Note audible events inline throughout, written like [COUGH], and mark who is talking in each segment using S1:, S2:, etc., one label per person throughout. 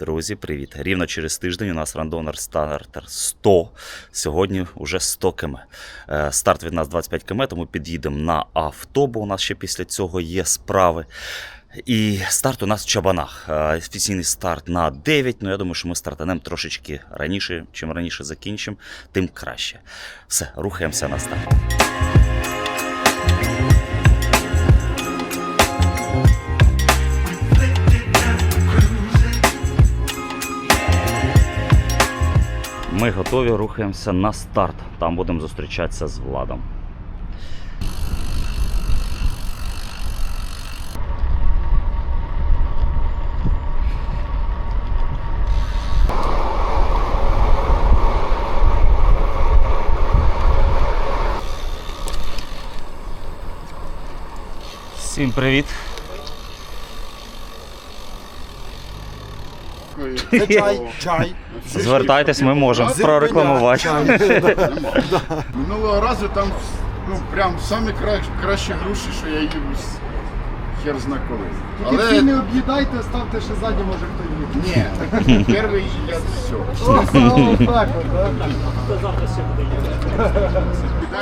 S1: Друзі, привіт! Рівно через тиждень у нас рандонер стартер 100. Сьогодні вже 100 км. Е, Старт від нас 25 км, тому під'їдемо на авто, бо у нас ще після цього є справи. І старт у нас в Чабанах. Е, Офіційний старт на 9. Ну я думаю, що ми стартанемо трошечки раніше. Чим раніше закінчимо, тим краще. Все, рухаємося на старт. Ми готові, рухаємося на старт. Там будемо зустрічатися з Владом. Всім привіт!
S2: Це чай, чай.
S1: Звертайтесь, ми можемо прорекламувати.
S3: Минулого разу там ну, прям самі кращі гроші, що я їв хер зна коли.
S2: Тільки всі не об'їдайте, ставте ще ззаді, може хто їде.
S3: ні, перший я все.
S2: Отак от, да?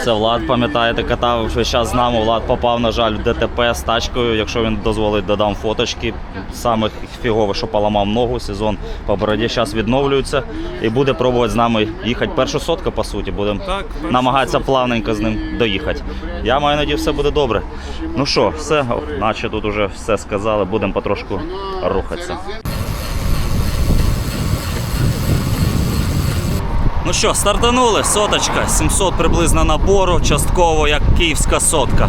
S1: Це Влад, пам'ятаєте, катав весь час з нами. Влад попав, на жаль, в ДТП з тачкою. Якщо він дозволить, додам фоточки. Саме фігове, що поламав ногу, сезон по бороді зараз відновлюється і буде пробувати з нами їхати. Першу сотку, по суті, будемо намагатися плавненько з ним доїхати. Я маю надію, все буде добре. Ну що, все, О, наче тут уже все сказали, будемо потрошку рухатися. Ну що, стартанули, соточка, 700 приблизно набору, частково як київська сотка.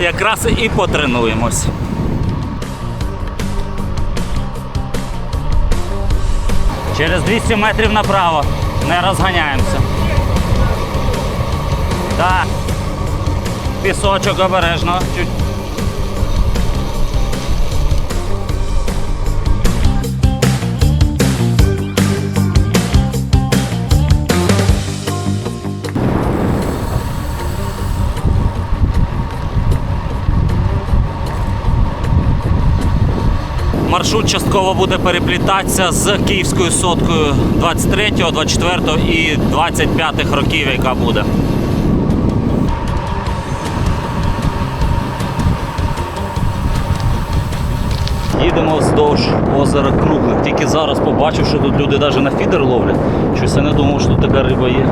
S1: Якраз і потренуємось. Через 200 метрів направо. Не розганяємося. Так. Пісочок обережно. Чуть. Маршрут частково буде переплітатися з київською соткою 23, 24 і 25 років, яка буде. Їдемо вздовж озера Круглих. Тільки зараз побачив, що тут люди навіть на фідер ловлять. Щось я не думав, що тут така риба є.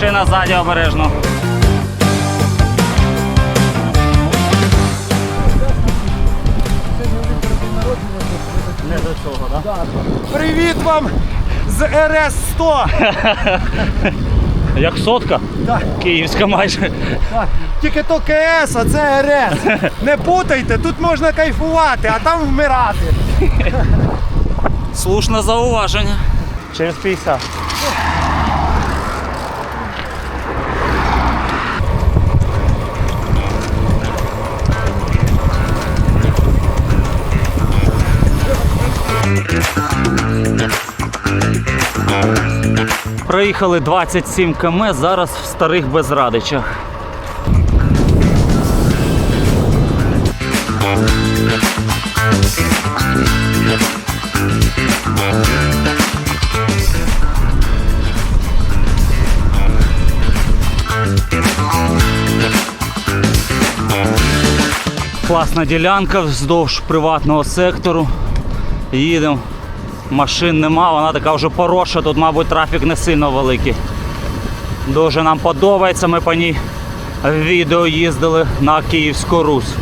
S1: Машина ззаді обережно. Не до цього, так?
S2: Привіт вам з РС 100. [LAUGHS]
S1: Як сотка?
S2: Так.
S1: Київська майже.
S2: Так. Тільки то КС, а це РС. [LAUGHS] Не путайте, тут можна кайфувати, а там вмирати. [LAUGHS]
S1: Слушне зауваження. Через 50. Проїхали 27 км, зараз в старих безрадичах. Класна ділянка вздовж приватного сектору. Їдемо. Машин нема, вона така вже поросша, тут, мабуть, трафік не сильно великий. Дуже нам подобається, ми по ній відео їздили на Київську Русь.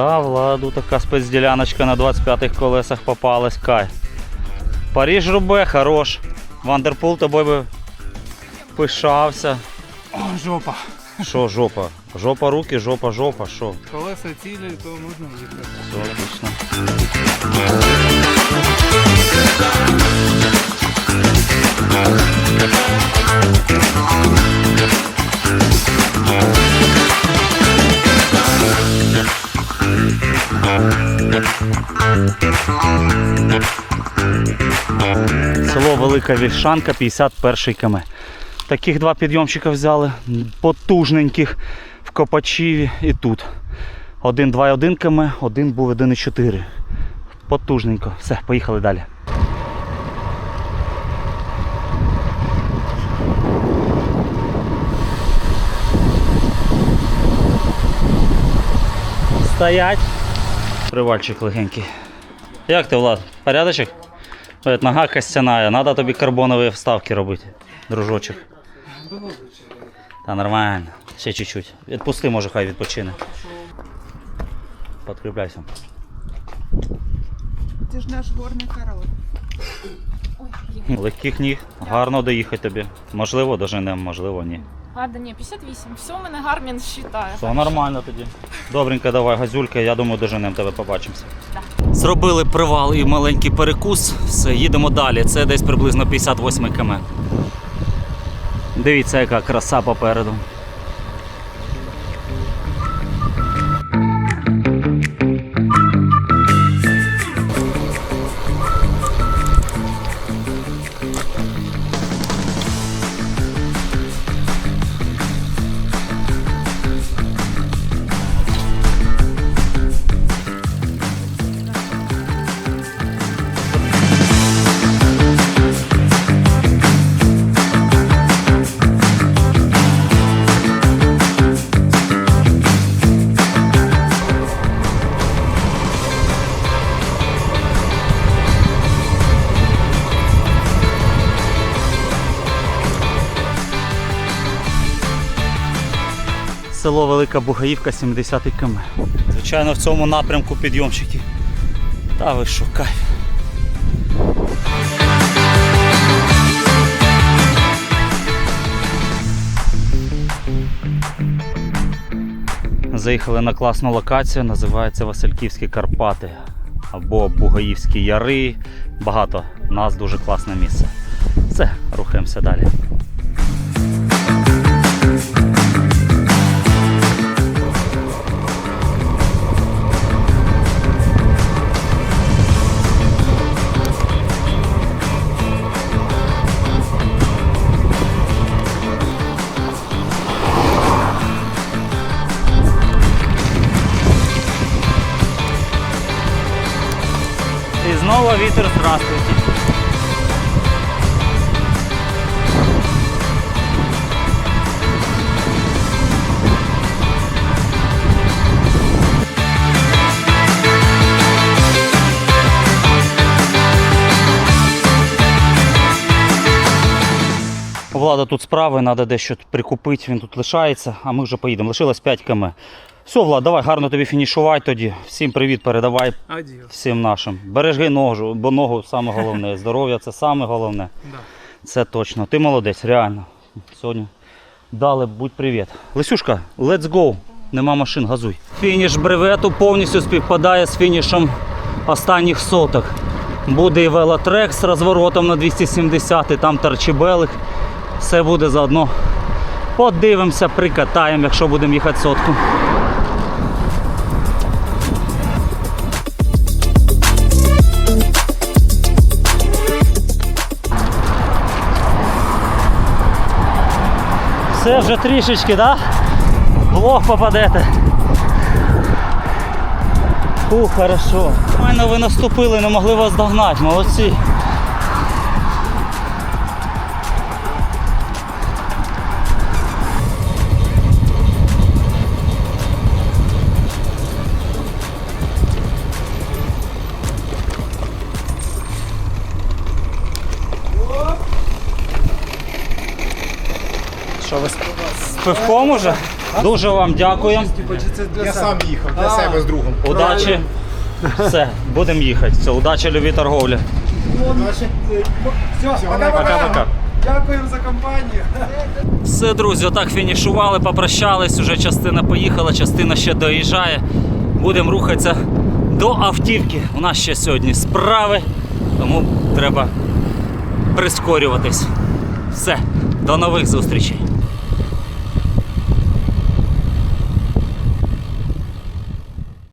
S1: Да, Владу така спецділяночка на 25-х колесах попалась. Кай. Паріж Рубе, хорош. Вандерпул тобою би пишався.
S2: О, жопа.
S1: Що жопа? Жопа руки, жопа, жопа, що?
S2: Колеса цілі, то можна їхати.
S1: Все отлично. Село Велика Вільшанка, 51 км. Таких два підйомчика взяли, потужненьких в Копачіві і тут. Один 2,1 км, один був 1,4. Потужненько. Все, поїхали далі. Стоять. Привальчик легенький. Як ти, Влад? Порядочок? Нога костяная, треба тобі карбонові вставки робити, дружочок. Та нормально, ще чуть-чуть. Відпусти, може, хай відпочине. Подкріпляйся.
S4: Ти ж наш горний король.
S1: Легких ніг, гарно доїхати тобі. Можливо, доженемо, можливо, ні.
S4: А, да ні, 58. Все, у мене Гармін вважає.
S1: Все нормально тоді. Добренько, давай, газюлька, я думаю, доженемо тебе, побачимося. Зробили привал і маленький перекус. Все, їдемо далі. Це десь приблизно 58 км. Дивіться, яка краса попереду. Село Велика Бугаївка, 70 км. Звичайно, в цьому напрямку підйомчики. Та ви що, кайф. Заїхали на класну локацію, називається Васильківські Карпати або Бугаївські Яри. Багато нас дуже класне місце. Все, рухаємося далі. Здравствуйте. Влада тут справи, треба дещо прикупити, він тут лишається, а ми вже поїдемо. Лишилось 5 км. Все, Влад, давай гарно тобі фінішувати тоді. Всім привіт передавай
S2: Адіос.
S1: всім нашим. Бережи ногу, бо ногу саме головне. [LAUGHS] Здоров'я це саме головне.
S2: Да.
S1: Це точно. Ти молодець, реально. Сьогодні дали, будь привіт. Лисюшка, let's go. Нема машин, газуй. Фініш бревету повністю співпадає з фінішем останніх соток. Буде і велотрек з розворотом на 270, і там торчебелик. Все буде заодно. Подивимося, прикатаємо, якщо будемо їхати сотку. Все вже трішечки, да? В лох попадете. Фу, хорошо. Майно ви наступили, не могли вас догнати, молодці. Що ви з з пивком уже? Дуже вам
S2: для
S5: Я сам їхав для себе з другом.
S1: Удачі. Все, будемо їхати. Все, удачі, любі торговлі.
S2: Все.
S1: Пока-пока.
S2: Дякуємо за компанію.
S1: Все, друзі, отак фінішували, попрощались. Уже частина поїхала, частина ще доїжджає. Будемо рухатися до автівки. У нас ще сьогодні справи, тому треба прискорюватись. Все, до нових зустрічей.